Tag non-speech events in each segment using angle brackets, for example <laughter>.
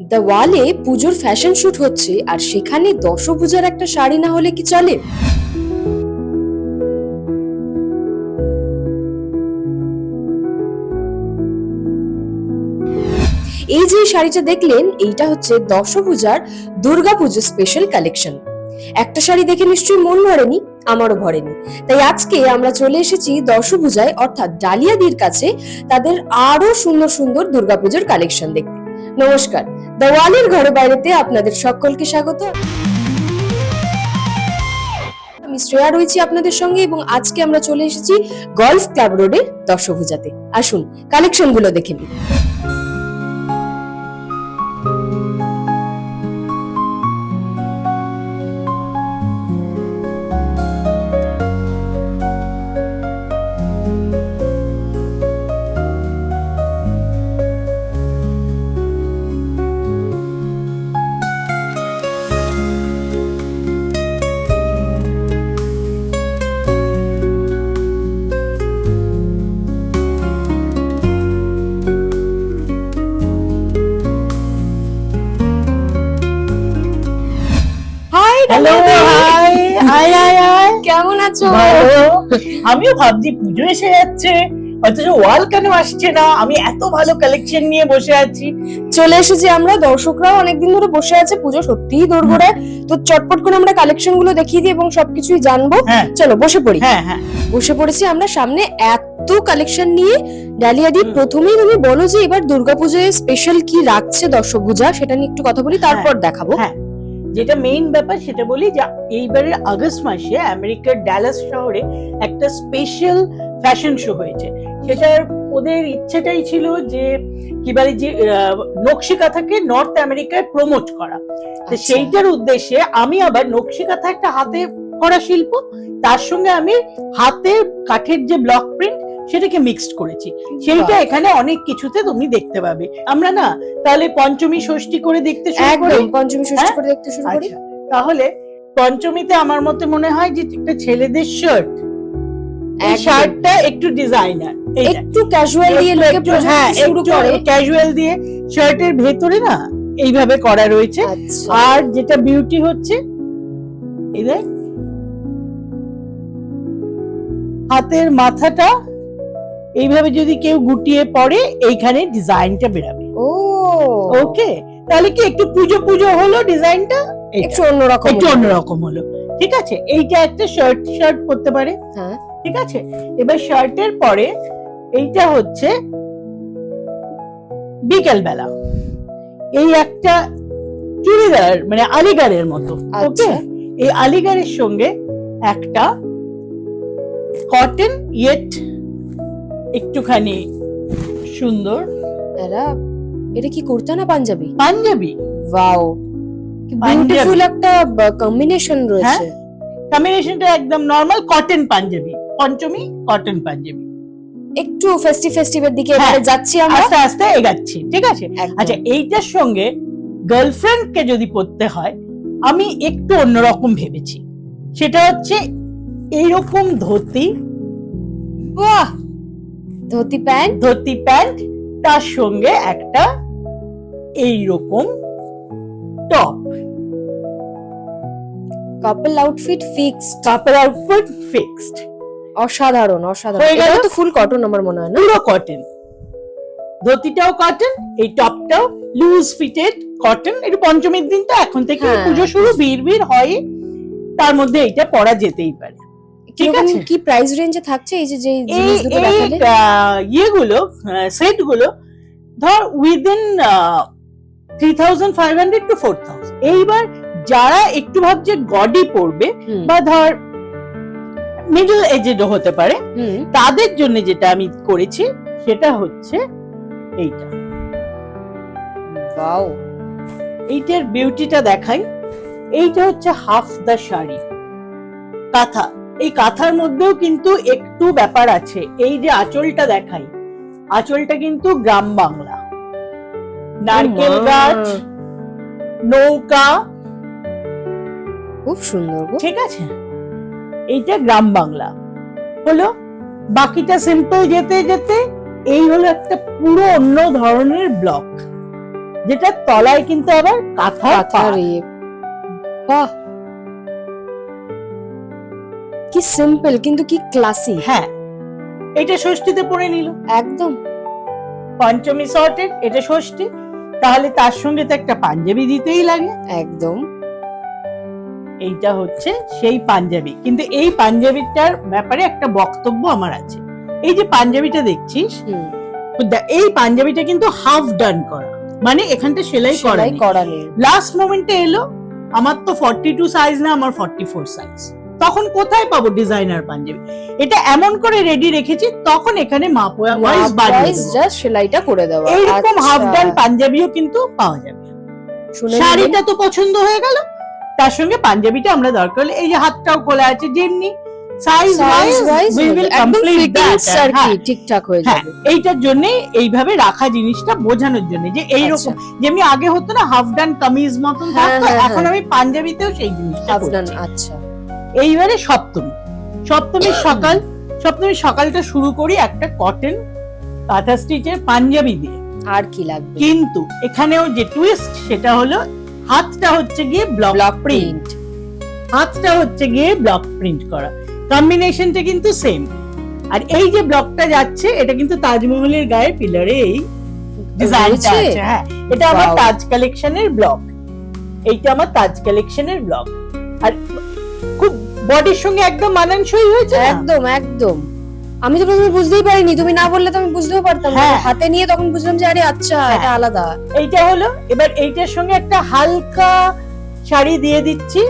The ওয়ালে পুজোর fashion shoot হচ্ছে, আর সেখানে দশভূজার একটা শাড়ি না হলে কি চলে? এই যে শাড়িটা দেখলেন, এইটা হচ্ছে দশভূজার দুর্গাপুজো স্পেশাল কালেকশন একটা শাড়ি দেখে নিশ্চয়ই মন ভরেনি, আমারও ভরেনি। তাই আজকে আমরা চলে এসেছি দশভূজায়, অর্থাৎ ডালিয়াদির কাছে, তাদের আরও সুন্দর সুন্দর দুর্গাপুজোর কালেকশন দেখতে। নমস্কার। দেওয়ালের ঘরে বাইরেতে আপনাদের সকলকে স্বাগত। আমি শ্রেয়া রয়েছি আপনাদের সঙ্গে এবং আজকে আমরা চলে এসেছি গলফ ক্লাব রোডে দশভূজাতে আসুন কালেকশনগুলো দেখে নিই। কেমন আছো? আমিও ভাবছি পুজো এসে যাচ্ছে। অথচ ওয়াল কেন আসছে না? আমি এত ভালো কালেকশন নিয়ে বসে আছি। চলে এসেছি আমরা। দর্শকরাও অনেকদিন ধরে বসে আছে পুজো। সত্যিই দোরগোড়ায়। তো চটপট করে আমরা কালেকশনগুলো দেখিয়ে দিই এবং সবকিছুই জানব। হ্যাঁ। চলো বসে পড়ি। হ্যাঁ হ্যাঁ। বসে পড়েছি আমরা সামনে এত কালেকশন নিয়ে। ডালিয়াদি। প্রথমেই তুমি বলো যে এবার দুর্গাপুজোয় স্পেশাল কি রাখছে দর্শকপূজা সেটা নিয়ে একটু কথা বলি তারপর দেখাবো। হ্যাঁ। যেটা মেইন ব্যাপার সেটা বলি যে এইবারের আগস্ট মাসে আমেরিকার ড্যালাস শহরে একটা স্পেশাল ফ্যাশন শো হয়েছে সেটার ওদের ইচ্ছেটাই ছিল যে কি বলে যে আহ, নকশি নর্থ আমেরিকায় প্রমোট করা তো আচ্ছা। সেইটার উদ্দেশ্যে আমি আবার নকশি কাঁথা একটা হাতে করা শিল্প তার সঙ্গে আমি হাতের কাঠের যে ব্লক প্রিন্ট সেটাকে মিক্সড করেছি। সেইটা এখানে অনেক কিছুতে তুমি দেখতে পাবে। আমরা না তাহলে পঞ্চমী ষষ্ঠী করে দেখতে শুরু করি? পঞ্চমী ষষ্ঠী হ্যাঁ? করে দেখতে শুরু করি। আচ্ছা তাহলে পঞ্চমীতে আমার মতে মনে হয় যে একটা ছেলেদের শার্ট শার্টটা একটু ডিজাইনার একটু ক্যাজুয়াল দিয়ে লোকে হ্যাঁ শুরু করে। ক্যাজুয়াল দিয়ে শার্টের ভেতরে না এইভাবে করা রয়েছে। আচ্ছা। আর যেটা বিউটি হচ্ছে এই দেখ। হাতের মাথাটা এইভাবে যদি কেউ গুটিয়ে পড়ে এইখানে ডিজাইনটা বেরাবে। ও। ওকে? তাহলে কি একটু পুজো পুজো হলো ডিজাইনটা? একটু অন্যরকম একটু অন্যরকম হলো। ঠিক আছে? এইটা একটা শার্ট শার্ট করতে পারে। হ্যাঁ। ঠিক আছে? এবার শার্টের পরে এইটা হচ্ছে বিকেল বেলা এই একটা চুড়িদার মানে আলিগারের মতো। ওকে? আচ্ছা। এই আলিগারের সঙ্গে একটা কটন ইয়েট একটুখানি সুন্দর। এরা এটা কি কুর্তা না পাঞ্জাবি? পাঞ্জাবি। ওয়াও। বিউটিফুল একটা কম্বিনেশন রয়েছে। কম্বিনেশনটা একদম normal cotton Panjabi. Panchami cotton Panjabi. একটু ফেস্টিভ ফেস্টিভের দিকে হ্যাঁ। এবারে যাচ্ছি আমরা। আস্তে আস্তে এগাচ্ছি ঠিক আছে? আচ্ছা এইটার সঙ্গে গার্লফ্রেন্ডকে যদি পড়তে হয় আমি একটু অন্যরকম ভেবেছি। সেটা হচ্ছে এইরকম ধুতি। বাহ! ধুতি প্যান্ট? ধুতি প্যান্ট তার সঙ্গে একটা এইরকম টপ কাপল আউটফিট ফিক্স কাপড় আউটফিট ফিক্সড অসাধারণ অসাধারণ? এটা তো ফুল কটন আমার মনে হয় না? পুরো কটন ধুতিটাও কটন এই টপটাও লুজ ফিটেড কটন এটা পঞ্চমীর দিন তো এখন থেকে হ্যাঁ। পুজো শুরু ভিড় ভিড় হয় তার মধ্যে এইটা পরা যেতেই পারে। ঠিক আছে। কি প্রাইস রেঞ্জে থাকছে? এই যে যে এই জিনিস দেখালে ইয়েগুলো সেটগুলো ধর within three thousand five hundred to four thousand এইবার যারা একটু ভাবছে গডি পড়বে বা ধর মিডল এজেড হতে পারে হুম। তাদের জন্য যেটা আমি করেছি সেটা হচ্ছে এইটা। ওয়াও এইটার বিউটিটা দেখাই। এইটা হচ্ছে হাফ দা শাড়ি। কাঁথা। এই কাঁথার মধ্যেও কিন্তু একটু ব্যাপার আছে। এই যে আঁচলটা দেখাই আঁচলটা কিন্তু গ্রাম বাংলা। নারকেল গাছ নৌকা। খুব সুন্দর ঠিক আছে? এইটা গ্রাম বাংলা। হলো বাকিটা সিম্পল যেতে যেতে এই হলো একটা পুরো অন্য ধরনের ব্লক যেটা তলায় কিন্তু আবার কাঁথা কাঁথার ইয়ে। বাহ! কি সিম্পল কিন্তু কি ক্লাসি হ্যাঁ এটা ষষ্ঠীতে পরে নিল। একদম। পঞ্চমী সর্টেড এটা ষষ্ঠী। তাহলে তার সঙ্গে তো একটা পাঞ্জাবি দিতেই লাগে। একদম। এইটা হচ্ছে সেই পাঞ্জাবি। কিন্তু এই পাঞ্জাবিটার ব্যাপারে একটা বক্তব্য আমার আছে। এই যে পাঞ্জাবিটা দেখছিস এই পাঞ্জাবিটা কিন্তু হাফ ডান করা। মানে এখানটা সেলাই করা লাস্ট মোমেন্টে এলো আমার তো ফর্টি টু সাইজ না আমার ফর্টি ফোর সাইজ তখন কোথায় পাবো ডিজাইনার পাঞ্জাবি? এটা এমন করে রেডি রেখেছি তখন এখানে মাপ ওয়াইজ বাড়িয়ে জাস্ট সেলাইটা করে দেওয়া। এইরকম আচ্ছা। হাফ ডান পাঞ্জাবিও কিন্তু পাওয়া যাবে। শাড়িটা তো পছন্দ হয়ে গেল তার সঙ্গে পাঞ্জাবিটা আমরা দরকার হলে এই যে হাতটাও খোলা আছে যেমনি size wise we will complete আর কি ঠিকঠাক হয়ে হ্যাঁ যাবে। এইটার জন্য এইভাবে রাখা জিনিসটা বোঝানোর জন্য যে এইরকম আচ্ছা। যেমনি আগে হতো না হাফ ডান কামিজ মতন হ্যাঁ, থাকতো হ্যাঁ, এখন। আমি পাঞ্জাবিতেও সেই জিনিসটা আফগান করছি। আচ্ছা। এইবারে সপ্তমী। সপ্তমীর সকাল সপ্তমীর সকালটা শুরু করি একটা কটন কাঁথা স্টিচের পাঞ্জাবি দিয়ে। আর কি লাগবে? কিন্তু এখানেও যে টুইস্ট সেটা হলো হাতটা হচ্ছে গিয়ে ব্লক প্রিন্ট হাতটা হচ্ছে গিয়ে ব্লক প্রিন্ট করা। কম্বিনেশনটা কিন্তু সেম আর এই যে ব্লকটা যাচ্ছে এটা কিন্তু তাজমহলের গায়ে পিলারে এই ডিজাইনটা আছে হ্যাঁ। এটা আমার. তাজ কালেকশনের ব্লক এইটা আমার তাজ কালেকশনের ব্লক আর বডির সঙ্গে একদম মানানসই হয়েছে না? একদম একদম। আমি তো প্রথমে বুঝতেই পারিনি তুমি না বললে তো আমি বুঝতেও পারতাম না। হ্যাঁ। হাতে নিয়ে তখন বুঝলাম যে আরে আচ্ছা হ্যাঁ। এটা আলাদা। এইটা হলো এবার এইটার সঙ্গে একটা হালকা শাড়ি দিয়ে দিচ্ছি।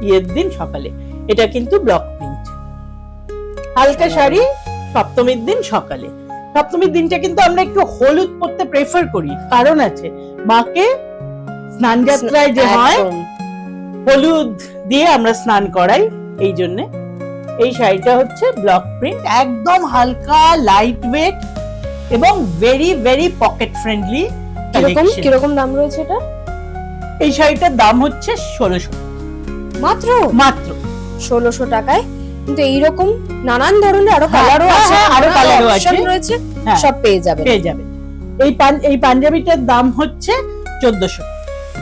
ইয়ের দিন সকালে। এটা কিন্তু ব্লক প্রিন্ট। হালকা শাড়ি সপ্তমীর দিন সকালে। সপ্তমীর দিনটা কিন্তু আমরা একটু হলুদ পরতে প্রেফার করি। কারণ আছে মাকে স্নান যাত্রায় যে হয় একদম। হলুদ দিয়ে আমরা স্নান করাই এই জন্য। এই শাড়িটা হচ্ছে ব্লক প্রিন্ট একদম হালকা লাইট ওয়েট এবং ভেরি ভেরি পকেট ফ্রেন্ডলি কীরকম কীরকম দাম রয়েছে এটা? এই শাড়িটার দাম হচ্ছে ষোলোশো। মাত্র? মাত্র। ষোলোশো টাকায়। কিন্তু এইরকম নানান ধরনের আরও হ্যাঁ, কালারও হ্যাঁ, আছে হ্যাঁ, আরও নানা colour ও আছে। রয়েছে হ্যাঁ। সব পেয়ে যাবে পেয়ে যাবে এই এই পাঞ্জাবিটার দাম হচ্ছে চোদ্দশো।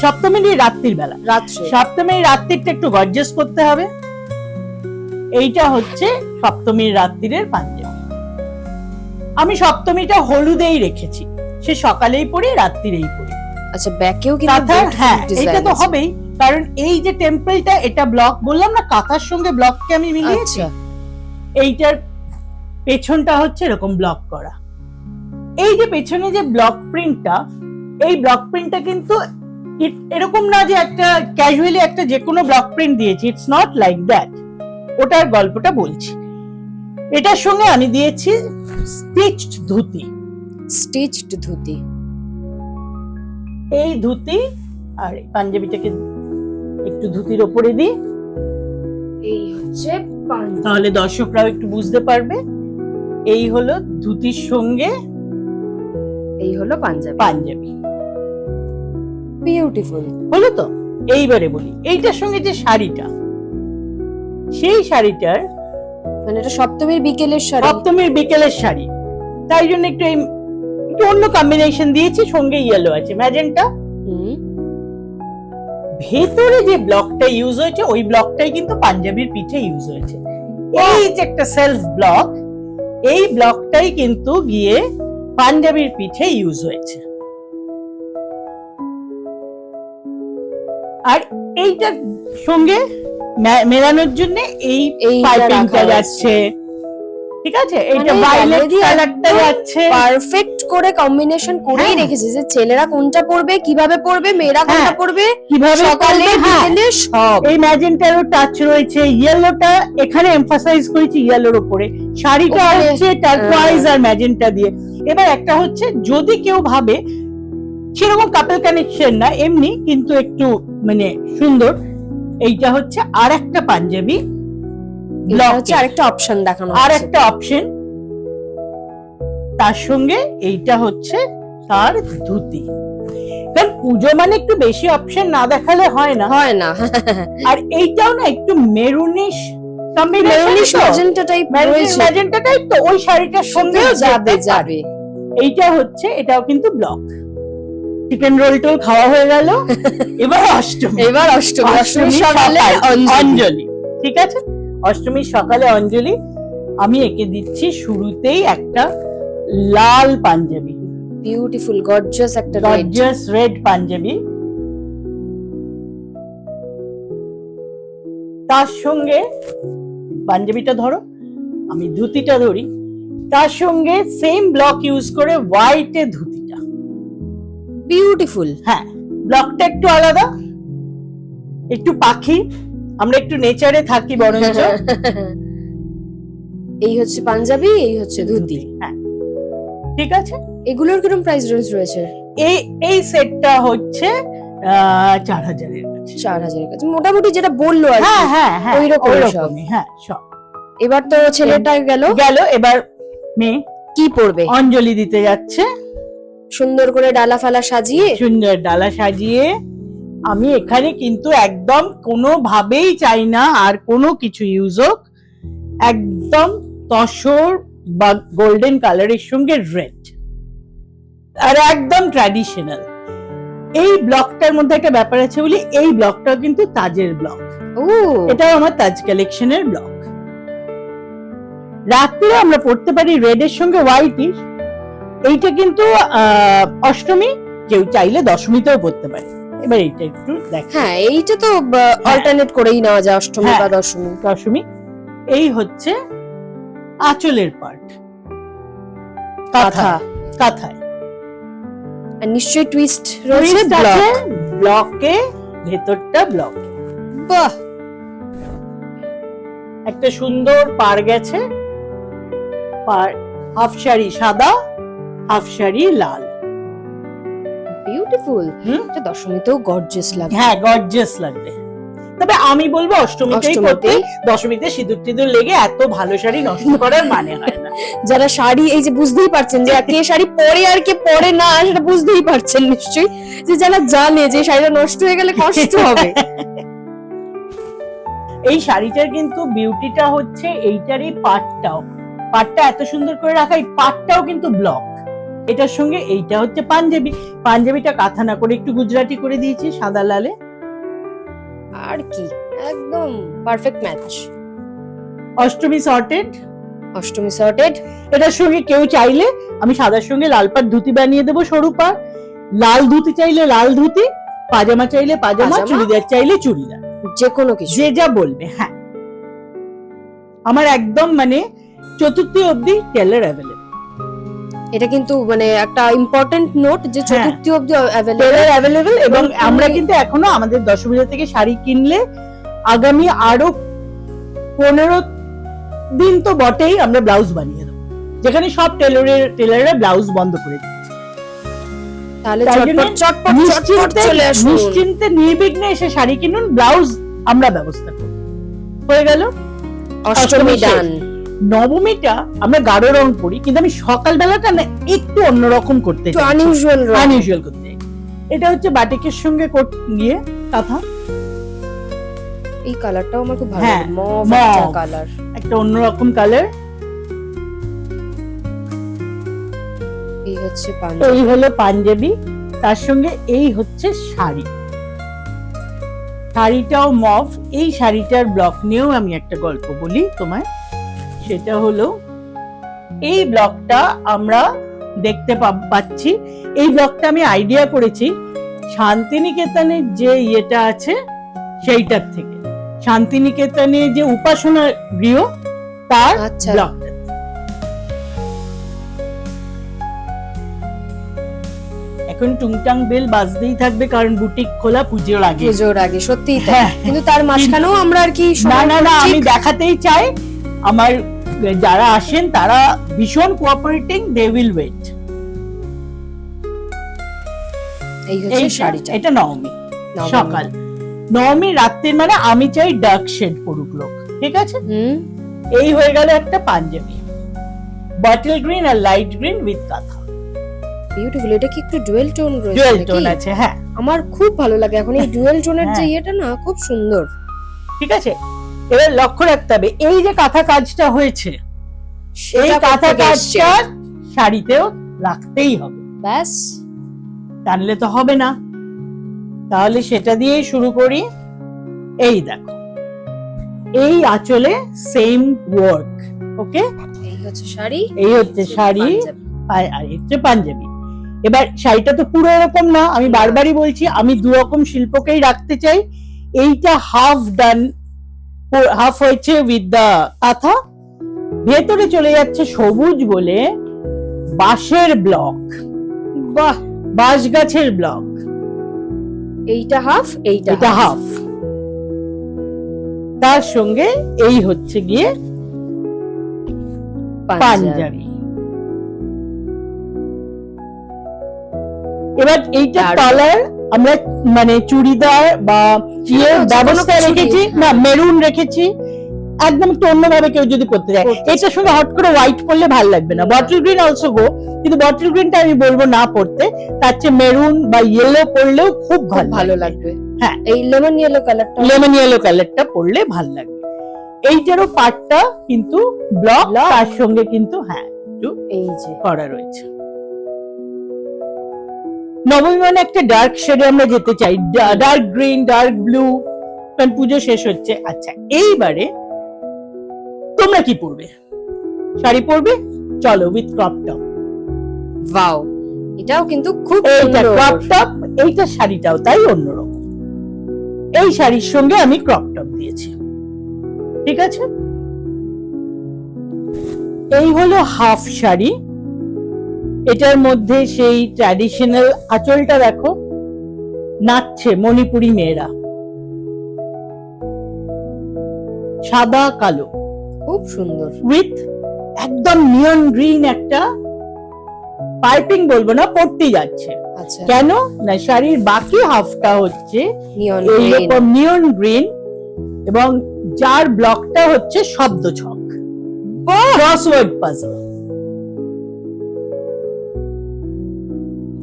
সপ্তমীর এই রাত্রির বেলা। রাত্রে। সপ্তমীর রাত্রিটা একটু গর্জেস করতে হবে। এইটা হচ্ছে সপ্তমীর রাত্রিরের পাঞ্জাবি। আমি সপ্তমীটা হলুদেই রেখেছি। সে সকালেই পরি রাত্রিরেই পরি। আচ্ছা ব্যাকেও কিন্তু হ্যাঁ এটা তো হবেই। কারণ এই যে টেম্পলটা এটা ব্লক বললাম না কাঁথার সঙ্গে ব্লককে আমি মিলিয়েছি? আচ্ছা। এইটার পেছনটা হচ্ছে এরকম ব্লক করা। এই যে পেছনে যে ব্লক প্রিন্টটা এই ব্লক প্রিন্টটা কিন্তু এরকম না যে একটা ক্যাজুয়ালি একটা যে কোনো ব্লক প্রিন্ট দিয়েছি ইটস নট লাইক দ্যাট ওটার গল্পটা বলছি। এটার সঙ্গে আমি দিয়েছি স্টিচড ধুতি। স্টিচড ধুতি। এই ধুতি আর পাঞ্জাবিটাকে একটু ধুতির ওপরে দিই। এই হচ্ছে তাহলে দর্শকরাও একটু বুঝতে পারবে। এই হলো ধুতির সঙ্গে এই হলো পাঞ্জাবি। পাঞ্জাবি। বিউটিফুল হলো তো? এইবারে বলি এইটার সঙ্গে যে শাড়িটা সেই শাড়িটার মানে এটা সপ্তমীর বিকেলের শাড়ি। সপ্তমীর বিকেলের শাড়ি। তাই জন্য একটু এই- একটু অন্য কম্বিনেশন দিয়েছি সঙ্গে ইয়েলো আছে। ম্যাজেন্টা? ভেতরে যে ব্লকটা ইউজ হয়েছে ওই ব্লকটাই কিন্তু পাঞ্জাবির পিঠে ইউজ হয়েছে। এই যে একটা সেলফ ব্লক এই ব্লকটাই কিন্তু গিয়ে পাঞ্জাবির পিঠে ইউজ হয়েছে। আর এইটার সঙ্গে মেলানোর জন্য এই পাইপিংটা যাচ্ছে। ঠিক আছে? এইটা মানে ভায়োলেট কালারটা যাচ্ছে। পারফেক্ট করে কম্বিনেশন করেই হ্যাঁ। রেখেছে যে ছেলেরা কোনটা পরবে কীভাবে পরবে মেয়েরা কোনটা হ্যাঁ। পরবে কীভাবে সকালে হ্যাঁ। বিকেলে সব। এই ম্যাজেন্টারও টাচ রয়েছে ইয়েলোটা এখানে এমফাসাইজ করেছি ইয়েলোর উপরে। শাড়িটা হচ্ছে টার্কোয়াইজ আর ম্যাজেন্টা দিয়ে। এবার একটা হচ্ছে যদি কেউ ভাবে সেরকম কাপল কানেকশন না এমনি কিন্তু একটু মানে সুন্দর। এইটা হচ্ছে আর একটা পাঞ্জাবি হচ্ছে আরেকটা অপশন দেখানো আর একটা অপশন তার সঙ্গে এইটা হচ্ছে তার ধুতি। কারণ পুজো মানে একটু বেশি অপশন না দেখালে হয় না। হয় না। আর এইটাও না একটু maroonish maroonish magenta type magenta type তো ওই শাড়িটার সঙ্গে যাবে যাবে। এইটা হচ্ছে এটাও কিন্তু ব্লক চিকেন রোল টোল খাওয়া হয়ে গেল। এবার অষ্টমী। এবার অষ্টমী। অষ্টমীর সকালে অঞ্জলি। ঠিক আছে? অষ্টমীর সকালে অঞ্জলি। আমি একে দিচ্ছি শুরুতেই একটা লাল পাঞ্জাবি। বিউটিফুল গর্জিয়াস একটা গর্জিয়াস রেড পাঞ্জাবি। তার সঙ্গে পাঞ্জাবিটা ধরো আমি ধুতিটা ধরি। তার সঙ্গে সেম ব্লক ইউজ করে হোয়াইটে ধুতিটা বিউটিফুল হ্যাঁ ব্লকটা একটু আলাদা একটু পাখি আমরা একটু নেচারে থাকি বরঞ্চ। <laughs> এই হচ্ছে পাঞ্জাবি এই হচ্ছে ধুতি। হ্যাঁ। ঠিক আছে? এগুলোর কীরকম প্রাইস রেঞ্জ রয়েছে? এই এই সেটটা হচ্ছে চার হাজারের কাছে। চার হাজারের কাছে। মোটামুটি যেটা বলল আর। হ্যাঁ হ্যাঁ হ্যাঁ ওইরকমই সব। হ্যাঁ সব। এবার তো ছেলেটা গেল। গেল এবার মেয়ে কি পড়বে অঞ্জলি দিতে যাচ্ছে। সুন্দর করে ডালা ফালা সাজিয়ে? সুন্দর ডালা সাজিয়ে আমি এখানে কিন্তু একদম কোনোভাবেই চাই না আর কোনো কিছু ইউজ হোক। একদম তসর বা গোল্ডেন কালারের সঙ্গে রেড আর একদম ট্র্যাডিশনাল এই ব্লকটার মধ্যে একটা ব্যাপার আছে বলি এই ব্লকটাও কিন্তু তাজের ব্লক ও। এটাও আমার তাজ কালেকশনের ব্লক রাত্রে আমরা পড়তে পারি রেড এর সঙ্গে হোয়াইটই এইটা কিন্তু অষ্টমী কেউ চাইলে দশমীতেও পড়তে পারে। এবার এইটা একটু দেখ। হ্যাঁ এইটা তো অল্টারনেট করেই নেওয়া যায় অষ্টমী হ্যাঁ। বা দশমী। দশমী। এই হচ্ছে আঁচলের পার্ট কাঁথা। কাঁথা। কাঁথায়। আর নিশ্চয়ই টুইস্ট রয়েছে ব্লক ব্লকে ভেতরটা ব্লক বাহ! একটা সুন্দর পার গেছে। পার হাফ শাড়ি সাদা লাল। বিউটিফুল এটা দশমীতেও গর্জিয়াস লাগে হ্যাঁ গর্জিয়াস লাগবে। তবে আমি বলব অষ্টমীতেই করতে দশমীতে সিঁদুর টিঁদুর লেগে এত ভালো শাড়ি নষ্ট করার মানে হয় না। যারা শাড়ি এই যে বুঝতেই পারছেন যে কে শাড়ি পরে আর কে পরে না সেটা বুঝতেই পারছেন নিশ্চয়ই। যে যারা জানে যে শাড়িটা নষ্ট হয়ে গেলে কষ্ট হবে। এই শাড়িটার কিন্তু বিউটিটা হচ্ছে এইটারই পাটটাও। পাটটা এত সুন্দর করে রাখা এই পাটটাও কিন্তু ব্লক এটার সঙ্গে এইটা হচ্ছে পাঞ্জাবি। পাঞ্জাবিটা কাঁথা না করে একটু গুজরাটি করে দিয়েছি সাদা লালে। আর কি? একদম perfect match Ashtami sorted Ashtami sorted এটার সঙ্গে কেউ চাইলে আমি সাদার সঙ্গে লাল পাট ধুতি বানিয়ে দেবো সরু পাড়। লাল ধুতি চাইলে লাল ধুতি পাজামা চাইলে পাজামা। চুড়িদার চাইলে চুড়িদার। যে কোনো কিছু। যে যা বলবে হ্যাঁ। আমার একদম মানে চতুর্থী অবধি টেলার অ্যাভেলেবল এটা কিন্তু মানে একটা ইম্পর্টেন্ট নোট যে হ্যাঁ। চতুর্থী অব্দি অ্যাভেলেবল এবং আমরা কিন্তু এখনও আমাদের দশমীরা থেকে শাড়ি কিনলে আগামী আরও পনেরো দিন তো বটেই আমরা ব্লাউজ বানিয়ে দেবো। যেখানে সব টেলারের টেলাররা ব্লাউজ বন্ধ করে দিচ্ছে। তাহলে চটপট চটপট চটপট নিশ্চিন্তে চলে আসুন। নিশ্চিন্তে নির্বিঘ্নে এসে শাড়ি কিনুন ব্লাউজ আমরা ব্যবস্থা করব। হয়ে গেল? অষ্টমী অষ্টমী ডান নবমীটা আমরা গাঢ় রং করি কিন্তু আমি সকালবেলাটা না একটু অন্যরকম করতে আনইউজুয়াল আনইউজুয়াল করতে। এটা হচ্ছে বাটিকের সঙ্গে গিয়ে কাঁথা। এই কালারটাও আমার খুব ভালো হ্যাঁ, মভ কালার। একটা অন্যরকম কালার। এই হচ্ছে পাঞ্জাবি এই হলো পাঞ্জাবি তার সঙ্গে এই হচ্ছে শাড়ি। শাড়িটাও মভ এই শাড়িটার ব্লক নিয়েও আমি একটা গল্প বলি তোমায়। সেটা হলো এই ব্লকটা আমরা দেখতে পাচ্ছি। এই ব্লকটা আমি আইডিয়া করেছি শান্তিনিকেতনের যে ইয়েটা আছে সেইটার থেকে। শান্তিনিকেতনে যে উপাসনা গৃহ তার আচ্ছা। ব্লকটা এখন টুংটাং বেল বাজতেই থাকবে কারণ বুটিক খোলা পুজোর আগে। পুজোর আগে সত্যিই তাই। হ্যাঁ। কিন্তু তার মাঝখানেও আমরা আর কি না না না আমি দেখাতেই চাই। আমার যারা আসেন তারা ভীষণ কোঅপারেটিং দে উইল ওয়েট এই হচ্ছে শাড়িটা। এটা নবমী। সকাল। নবমী রাত্রির মানে আমি চাই ডার্ক শেড পড়ুক লোক ঠিক আছে? হুম। এই হয়ে গেল একটা Panjabi. Bottle green R light green with kantha beautiful এটা কি একটু ডুয়েল টোন রয়েছে ডুয়েল টোন আছে হ্যাঁ। আমার খুব ভালো লাগে। এখন এই ডুয়েল টোনের যে হ্যাঁ। ইয়েটা না খুব সুন্দর। ঠিক আছে? এবার লক্ষ্য রাখতে হবে এই যে কাঁথা কাজটা হয়েছে এই কাঁথা কাজটা শাড়িতেও রাখতেই হবে। ব্যাস। টানলে তো হবে না। তাহলে সেটা দিয়েই শুরু করি। এই দেখো এই আঁচলে সেম ওয়ার্ক ওকে এই হচ্ছে শাড়ি এই হচ্ছে শাড়ি আর হচ্ছে পাঞ্জাবি। এবার শাড়িটা তো পুরো এরকম না আমি বারবারই বলছি আমি দু রকম শিল্পকেই রাখতে চাই। এইটা হাফ ডান হাফ হয়েছে উইথ দা কাঁথা ভেতরে চলে যাচ্ছে সবুজ বলে বাঁশের ব্লক বাহ। বাঁশ গাছের ব্লক এইটা হাফ এইটা এটা হাফ তার সঙ্গে এই হচ্ছে গিয়ে পাঞ্জাবি। এবার এইটা কালার আমরা মানে চুড়িদার বা ইয়ে ব্যবস্থা রেখেছি না। মেরুন রেখেছি একদম একটু অন্যভাবে কেউ যদি করতে যায় এটার সঙ্গে হট করে হোয়াইট পরলে ভালো লাগবে না। বটল গ্রিন অলসো গো কিন্তু বটল গ্রিনটা আমি বলব না পড়তে তার চেয়ে মেরুন বা ইয়েলো পরলেও খুব ভালো ভালো লাগবে হ্যাঁ। এই লেমন ইয়েলো কালারটা লেমন ইয়েলো কালারটা পরলে ভালো লাগবে এইটারও পার্টটা কিন্তু ব্লক। তার সঙ্গে কিন্তু হ্যাঁ এই যে করা রয়েছে নবমী মানে একটা ডার্ক শেডে আমরা যেতে চাই। ডার্ক গ্রিন ডার্ক ব্লু কারণ পুজো শেষ হচ্ছে। আচ্ছা এইবারে তোমরা কি পরবে? শাড়ি পরবে? চলো উইথ ক্রপ টপ ওয়াও এটাও কিন্তু খুব এইটা। ক্রপ টপ এইটা শাড়িটাও তাই অন্যরকম। এই শাড়ির সঙ্গে আমি ক্রপ টপ দিয়েছি। ঠিক আছে? এই হলো হাফ শাড়ি। এটার মধ্যে সেই ট্র্যাডিশনাল আঁচলটা দেখো নাচছে মণিপুরি মেয়েরা। সাদা কালো। খুব সুন্দর। উইথ একদম নিয়ন গ্রিন একটা পাইপিং বলব না পড়তে যাচ্ছে। আচ্ছা। কেন? না শাড়ির বাকি হাফটা হচ্ছে নিয়ন এইরকম নিয়ন গ্রিন এবং যার ব্লকটা হচ্ছে শব্দ ছক ক্রসওয়ার্ড পাজল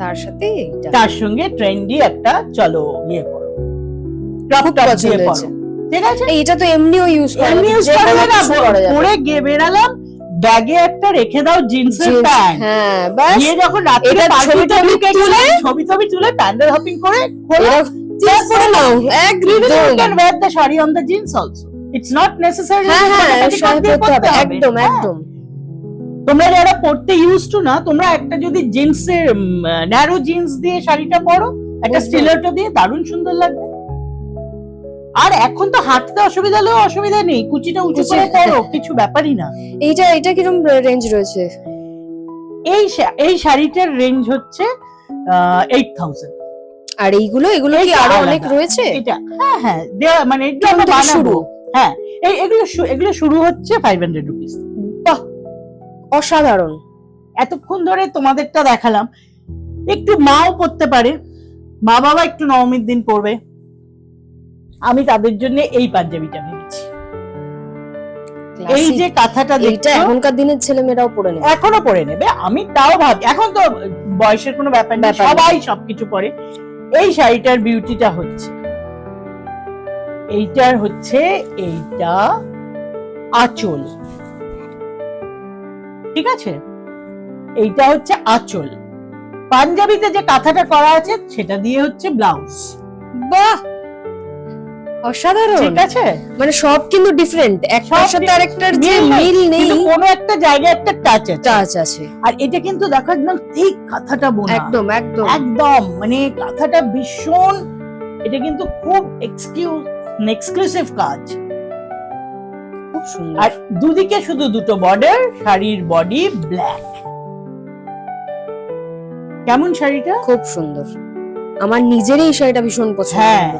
তার সাথে এইটা তার সঙ্গে ট্রেন্ডি একটা চলো ইয়ে করো ক্রপ টপ দিয়ে পরো ঠিক আছে এটা তো এমনিও ইউজ করা এমনি ইউজ করা যাবে। পরে বেরালাম ব্যাগে একটা রেখে দাও জিন্সের প্যান্ট হ্যাঁ বাস গিয়ে যখন এটা পার্টি ছবি টবি তুলে- ছবি টবি তুলে প্যান্ডেল হপিং করে খোলো এরা জিন্স পরে নাও Even you একদম can wear the shari on the jeans also. It's not necessary. হ্যাঁ হ্যাঁ। একদম হ্যাঁ। একদম তোমরা যারা পড়তে ইউজ টু না তোমরা একটা যদি জিন্সের ন্যারো জিন্স দিয়ে শাড়িটা পরো একটা স্টিলারটা দিয়ে দারুণ সুন্দর লাগবে। আর এখন তো হাঁটতে অসুবিধা হলেও অসুবিধা নেই কুচিটা উঁচু করে পরো কিছু ব্যাপারই না। এইটা এটা কীরকম রেঞ্জ রয়েছে? এই এই শাড়িটার রেঞ্জ হচ্ছে এইট থাউজেন্ড আর এইগুলো এগুলো কি আরও অনেক রয়েছে? এটা হ্যাঁ হ্যাঁ দেওয়া মানে কেমন আমরা বানাবো। হ্যাঁ এই এগুলো এগুলো শুরু হচ্ছে ফাইভ হান্ড্রেড রুপিস অসাধারণ। এতক্ষণ ধরে তোমাদেরটা দেখালাম। একটু মাও পড়তে পারে। মা বাবা একটু নবমীর দিন পড়বে। আমি তাদের জন্য এই পাঞ্জাবিটা ভেবেছি। এই যে কাঁথাটা দেখছ এখনকার দিনের ছেলে মেয়েরাও পরে নেবে। এখনও পরে নেবে। আমি তাও ভাব এখন তো বয়সের কোনো ব্যাপার না সবাই সবকিছু পরে এই শাড়িটার বিউটিটা হচ্ছে। এইটার হচ্ছে এইটা আঁচল। ঠিক আছে? এইটা হচ্ছে আঁচল। পাঞ্জাবিতে যে কাঁথাটা করা আছে সেটা দিয়ে হচ্ছে ব্লাউজ। বাহ! অসাধারণ। ঠিক আছে? মানে সব কিন্তু ডিফারেন্ট একটার সাথে আরেকটার যে মিল নেই, নেই। কোনো একটা জায়গায় একটা টাচ আছে। টাচ আছে। আর এটা কিন্তু দেখো একদম ঠিক কাঁথাটা বোনা। একদম একদম। একদম। মানে কাঁথাটা ভীষণ এটা কিন্তু খুব এক্সকিউজ এক্সক্লুসিভ কাজ। খুব সুন্দর। আর দুদিকে শুধু দুটো বর্ডার শাড়ির বডি ব্ল্যাক কেমন শাড়িটা? খুব সুন্দর। আমার নিজেরই এই শাড়িটা ভীষণ পছন্দ। হ্যাঁ।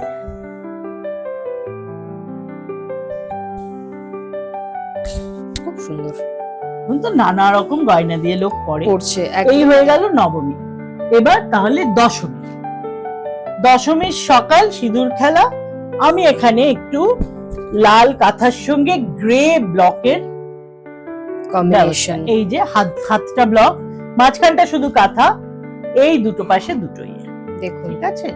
খুব সুন্দর। এখন তো নানা রকম গয়না দিয়ে লোক পরে। পড়ছে এই হয়ে গেল নবমী। এবার তাহলে দশমী। দশমীর সকাল সিঁদুর খেলা। আমি এখানে একটু লাল কাঁথার সঙ্গে গ্রে ব্লকের কম্বিনেশন এই যে হাত হাতটা ব্লক মাঝখানটা শুধু কাঁথা এই দুটো পাশে দুটোই। দেখুন। ঠিক আছে?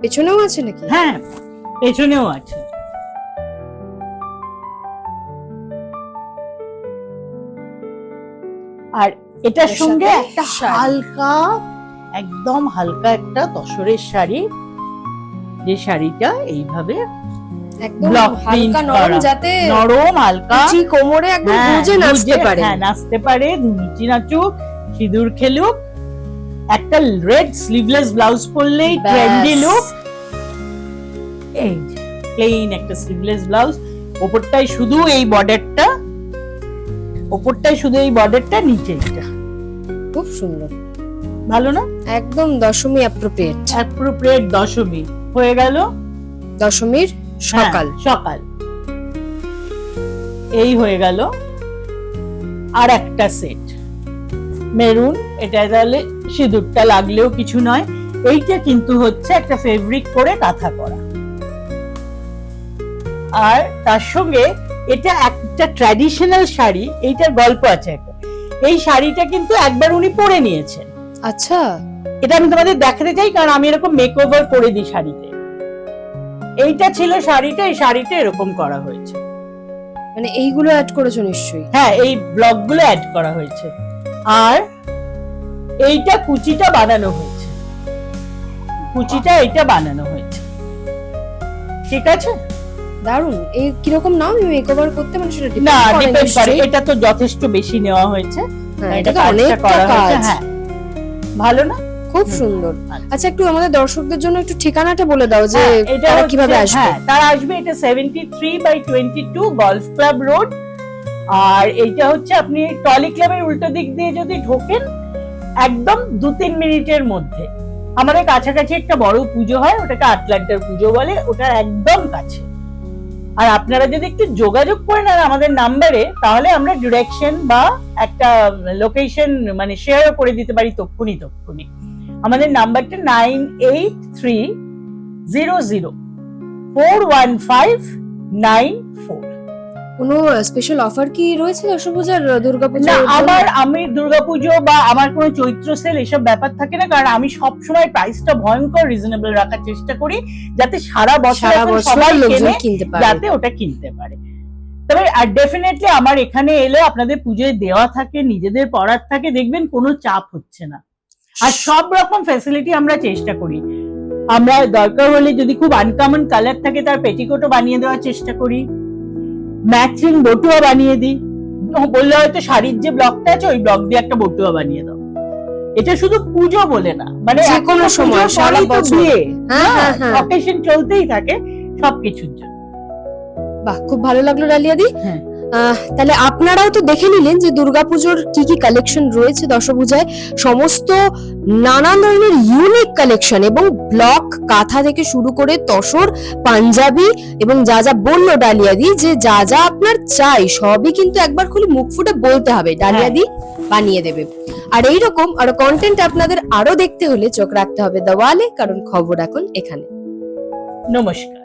পেছনেও আছে নাকি? হ্যাঁ পেছনেও আছে। আর এটার সঙ্গে একটা হালকা একদম হালকা একটা তসরের শাড়ি। যে শাড়িটা এইভাবে একদম হালকা নরম যাতে নরম হালকা। কোমরে একদম হ্যাঁ, গুজে নাচতে পারে। হ্যাঁ নাচতে পারে নাচুক সিঁদুর খেলুক একটা রেড স্লিভলেস ব্লাউজ পরলেই ট্রেন্ডি লুক এই প্লেন একটা স্লিভলেস ব্লাউজ ওপরটাই শুধু এই বর্ডারটা ওপরটাই শুধু এই বর্ডারটা নিচে এটা। খুব সুন্দর। ভালো না? একদম দশমী অ্যাপ্রোপ্রিয়েট অ্যাপ্রোপ্রিয়েট দশমী। হয়ে গেল? দশমীর সকাল হ্যাঁ, সকাল। এই হয়ে গেল আর একটা সেট মেরুন এটা তাহলে সিঁদুরটা লাগলেও কিছু নয়। এইটা কিন্তু হচ্ছে একটা ফেব্রিক করে কাঁথা করা। আর তার সঙ্গে এটা একটা ট্র্যাডিশনাল শাড়ি এইটার গল্প আছে একটা। এই শাড়িটা কিন্তু একবার উনি পরে নিয়েছেন। আচ্ছা। এটা আমি তোমাদের দেখাতে চাই কারণ আমি এরকম মেক ওভার করে দিই শাড়িতে। এইটা ছিল শাড়িটা এই শাড়িটা এরকম করা হয়েছে। মানে এইগুলো অ্যাড করেছ নিশ্চয়ই? হ্যাঁ এই ব্লকগুলো অ্যাড করা হয়েছে। আর এইটা কুচিটা বানানো হয়েছে। কুচিটা এইটা বানানো হয়েছে। ঠিক আছে? দারুণ এই কীরকম নাম? আমি মেকওভার করতে মানে সেটা না ডিপেন্ড করে। এটা তো যথেষ্ট বেশি নেওয়া হয়েছে। হ্যাঁ, এটা করা হয়েছে। হ্যাঁ। ভালো না? খুব সুন্দর। আচ্ছা। একটু আমাদের দর্শকদের জন্য একটু ঠিকানাটা বলে দাও যে হ্যাঁ, তারা কীভাবে আসবে। হ্যাঁ তারা আসবে এটা seventy three by twenty two golf club road আর এইটা হচ্ছে আপনি টলি ক্লাবের উল্টো দিক দিয়ে যদি ঢোকেন একদম দু তিন মিনিটের মধ্যে। আমাদের কাছাকাছি একটা বড় পুজো হয় ওটাকে আটলান্টার পুজো বলে ওটার একদম কাছে। আর আপনারা যদি একটু যোগাযোগ করে নেন আমাদের নাম্বারে তাহলে আমরা ডিরেকশন বা একটা লোকেশন মানে শেয়ারও করে দিতে পারি তক্ষুনি তক্ষুনি। আমাদের নাম্বারটা nine eight three zero zero four one five nine four. কোনো স্পেশাল অফার কি রয়েছে দর্শক পূজার দুর্গাপূজা না আমার আমি দুর্গাপুজো বা আমার কোনো চৈত্র সেল এসব ব্যাপার থাকে না কারণ আমি সব সময় প্রাইসটা ভয়ঙ্কর রিজনেবল রাখার চেষ্টা করি যাতে সারা বছর সবাই কিনতে পারে। যাতে ওটা কিনতে পারে। তবে আর ডেফিনেটলি আমার এখানে এলে আপনাদের পুজোয় দেওয়া থাকে নিজেদের পড়ার থাকে দেখবেন কোনো চাপ হচ্ছে না। আর সব রকম ফ্যাসিলিটি আমরা চেষ্টা করি। আমরা দরকার হলে যদি খুব আনকমন কালার থাকে তার পেটিকোটও বানিয়ে দেওয়ার চেষ্টা করি। ম্যাচিং বটুয়া বানিয়ে দিই। বললে হয়তো শাড়ির যে ব্লকটা আছে ওই ব্লক দিয়ে একটা বটুয়া বানিয়ে দাও। এটা শুধু পুজো বলে না মানে যে কোনো সময়, সারা বছর। হ্যাঁ হ্যাঁ হ্যাঁ অকেশন চলতেই থাকে সবকিছুর জন্য। বাহ খুব ভালো লাগল ডালিয়াদি হ্যাঁ। তাহলে আপনারাও তো দেখে নিলেন যে দুর্গাপুজোর কি কি কালেকশন রয়েছে দশপূজায় সমস্ত নানান ধরনের ইউনিক কালেকশন এবং ব্লক কাঁথা থেকে শুরু করে তসর পাঞ্জাবি এবং যা যা বলল ডালিয়াদি যে যা যা আপনার চাই সবই কিন্তু একবার খুলে মুখ ফুটে বলতে হবে। ডালিয়াদি বানিয়ে দেবে। আর এইরকম আরও কন্টেন্ট আপনাদের আরও দেখতে হলে চোখ রাখতে হবে দেওয়ালে কারণ খবর এখন এখানে। নমস্কার।